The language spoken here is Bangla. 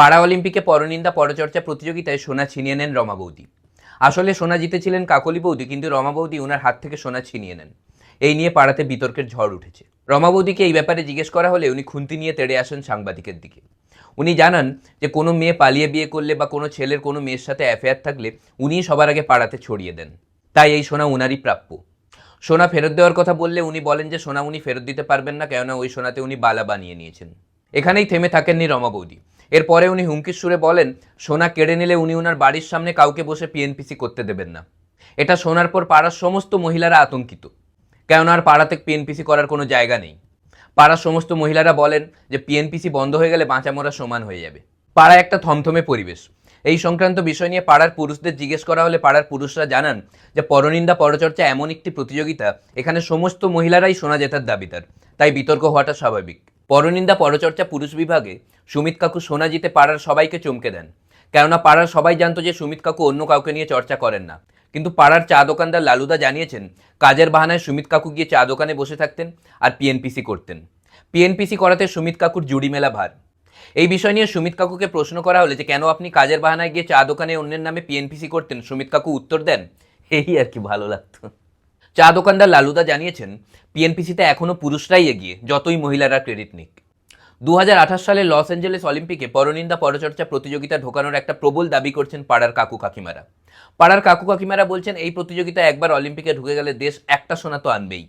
পাড়া অলিম্পিকে পরনিন্দা পরচর্চা প্রতিযোগিতায় সোনা ছিনিয়ে নেন রমা বৌদি। আসলে সোনা জিতেছিলেন কাকলি বৌদি, কিন্তু রমা বৌদি ওনার হাত থেকে সোনা ছিনিয়ে নেন। এই নিয়ে পাড়াতে বিতর্কের ঝড় উঠেছে। রমা বৌদিকে এই ব্যাপারে জিজ্ঞেস করা হলে উনি খুন্তি নিয়ে তেড়ে আসেন সাংবাদিকের দিকে। উনি জানান যে, কোনো মেয়ে পালিয়ে বিয়ে করলে বা কোনো ছেলের কোনো মেয়ের সাথে অ্যাফেয়ার থাকলে উনিই সবার আগে পাড়াতে ছড়িয়ে দেন। তাই এই সোনা উনারই প্রাপ্য। সোনা ফেরত দেওয়ার কথা বললে উনি বলেন যে, সোনা উনি ফেরত দিতে পারবেন না, কেননা ওই সোনাতে উনি বালা বানিয়ে নিয়েছেন। এখানেই থেমে থাকেননি রমা বৌদি। এরপরে উনি হুমকির সুরে বলেন, সোনা কেড়ে নিলে উনি ওনার বাড়ির সামনে কাউকে বসে পিএনপিসি করতে দেবেন না। এটা শোনার পর পাড়ার সমস্ত মহিলারা আতঙ্কিত। কেননা আর পাড়াতে পিএনপিসি করার কোনো জায়গা নেই। পাড়ার সমস্ত মহিলারা বলেন যে পিএনপিসি বন্ধ হয়ে গেলে বাঁচা মরা সমান হয়ে যাবে। পাড়ায় একটা থমথমে পরিবেশ। এই সংক্রান্ত বিষয় নিয়ে পাড়ার পুরুষদের জিজ্ঞেস করা হলে পাড়ার পুরুষরা জানান যে, পরনিন্দা পরচর্চা এমন একটি প্রতিযোগিতা, এখানে সমস্ত মহিলারাই সোনা জেতার দাবিদার। তাই বিতর্ক হওয়াটা স্বাভাবিক। পরনিন্দা পরচর্চা পুরুষ বিভাগে সুমিত কাকু সোনা জিতে পাড়ার সবাইকে চমকে দেন। কেননা পাড়ার সবাই জানতো যে সুমিত কাকু অন্য কাউকে নিয়ে চর্চা করেন না। কিন্তু পাড়ার চা দোকানদার লালুদা জানিয়েছেন, কাজের বাহানায় সুমিত কাকু গিয়ে চা দোকানে বসে থাকতেন আর পিএনপিসি করতেন। পিএনপিসি করাতে সুমিত কাকুর জুড়ি মেলা ভার। এই বিষয় নিয়ে সুমিত কাকুকে প্রশ্ন করা হলে যে, কেন আপনি কাজের বাহানায় গিয়ে চা দোকানে অন্যের নামে পিএনপিসি করতেন? সুমিত কাকু উত্তর দেন, এই আর কি ভালো লাগতো। চা দোকানদার লালুদা জানিয়েছেন পিএনপিসিতে এখনও পুরুষরাই এগিয়ে, যতই মহিলারা ক্রেডিট নিক। দু হাজার আঠাশ সালে লস অ্যাঞ্জেলেস অলিম্পিকে পরনিন্দা পরচর্চা প্রতিযোগিতা ঢোকানোর একটা প্রবল দাবি করছেন পাড়ার কাকু কাকিমারা। পাড়ার কাকু কাকিমারা বলছেন, এই প্রতিযোগিতা একবার অলিম্পিকে ঢুকে গেলে দেশ একটা সোনা তো আনবেই।